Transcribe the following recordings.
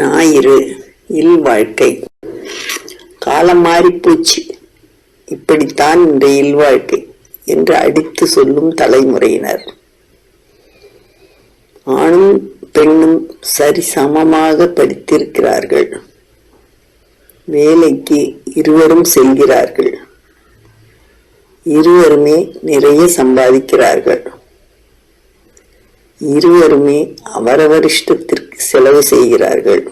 ஞாயிறு இல் வாழ்க்கை. காலம் மாறிப்போச்சு இப்படித்தான் இந்த இல்வாழ்க்கை என்று அடித்து சொல்லும் தலைமுறையினர். ஆணும் பெண்ணும் சரி சமமாக படித்திருக்கிறார்கள். வேலைக்கு இருவரும் செல்கிறார்கள். இருவருமே நிறைய சம்பாதிக்கிறார்கள். இருவருமே அவரவர் இஷ்டத்திற்கு செலவு செய்கிறார்கள்.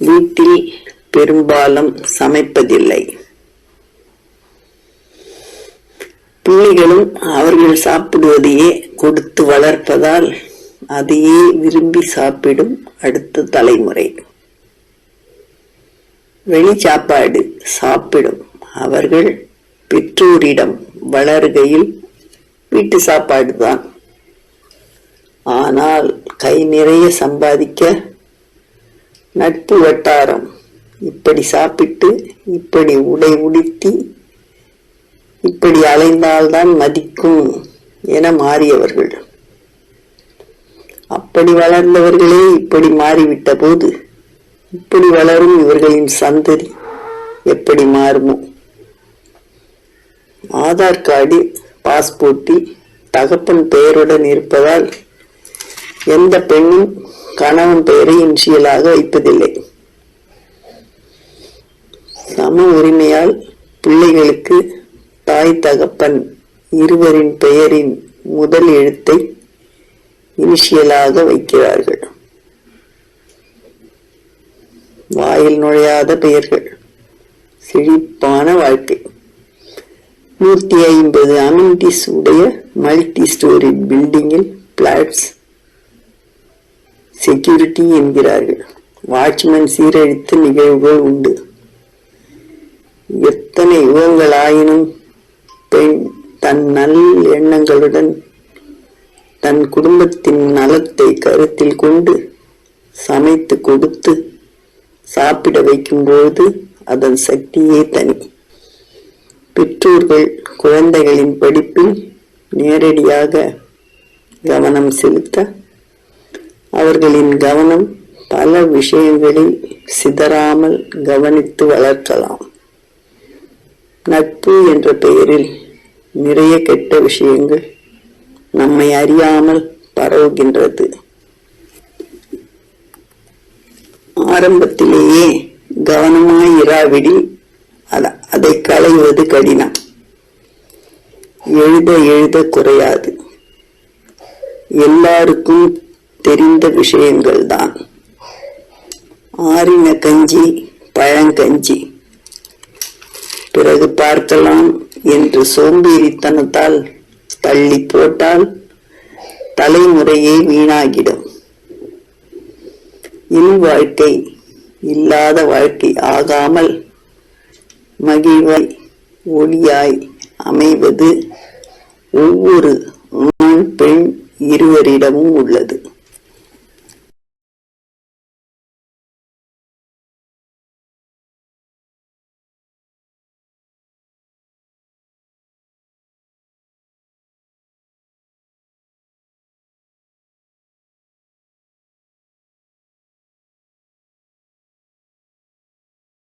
வீட்டில் பெரும்பாலும் சமைப்பதில்லை. பிள்ளைகளும் அவர்கள் சாப்பிடுவதையே கொடுத்து வளர்ப்பதால் அதையே விரும்பி சாப்பிடும் அடுத்த தலைமுறை. வெளி சாப்பாடு சாப்பிடும் அவர்கள் பெற்றோரிடம் வளருகையில் வீட்டு சாப்பாடு தான் ஆனால் கை நிறைய சம்பாதிக்க நட்பு வட்டாரம். இப்படி சாப்பிட்டு இப்படி உடை உடுத்தி இப்படி அலைந்தால்தான் மதிக்கும் என மாறியவர்கள். அப்படி வளர்ந்தவர்களே இப்படி மாறிவிட்ட போது இப்படி வளரும் இவர்களின் சந்ததி எப்படி மாறுமோ? ஆதார் கார்டு பாஸ்போர்ட்டு தகப்பன் பெயருடன் இருப்பதால் எந்த பெண்ணும் கணவன் பெயரை இன்சியலாக வைப்பதில்லை. சம உரிமையால் பிள்ளைகளுக்கு தாய் தகப்பன் இருவரின் பெயரின் முதல் எழுத்தை இனிஷியலாக வைக்கிறார்கள். வாயில் நுழையாத பெயர்கள். செழிப்பான வாழ்க்கை. நூத்தி ஐம்பது அமினிட்டிஸ் உடைய மல்டி ஸ்டோரி பில்டிங்கில் பிளாட்ஸ் செக்யூரிட்டி என்கிறார்கள். வாட்ச்மேன் சீரழித்த நிகழ்வுகள் உண்டு. எத்தனை யுகங்களாயினும் பெண் தன் நல் எண்ணங்களுடன் தன் குடும்பத்தின் நலத்தை கருத்தில் கொண்டு சமைத்து கொடுத்து சாப்பிட வைக்கும்போது அதன் சக்தியே தனி. பெற்றோர்கள் குழந்தைகளின் படிப்பில் நேரடியாக கவனம் செலுத்த அவர்களின் கவனம் பல விஷயங்களில் சிதறாமல் கவனித்து வளர்க்கலாம். நட்பு என்ற பெயரில் நிறைய கெட்ட விஷயங்கள் நம்மை அறியாமல் பரவுகின்றது. ஆரம்பத்திலேயே கவனமாய் இராவிடில் அத- அதை களைவது கடினம். எழுத எழுத குறையாது. எல்லாருக்கும் தெரிந்த விஷயங்கள் தான் ஆறின கஞ்சி பழங்கஞ்சி. பிறகு பார்க்கலாம் என்று சோம்பேறித்தனத்தால் தள்ளி போட்டால் தலைமுறையே வீணாகிடும். இல் வாழ்க்கை இல்லாத வாழ்க்கை ஆகாமல் மகிழ்வாய் ஒளியாய் அமைவது ஒவ்வொரு ஆண் பெண் இருவரிடமும் உள்ளது.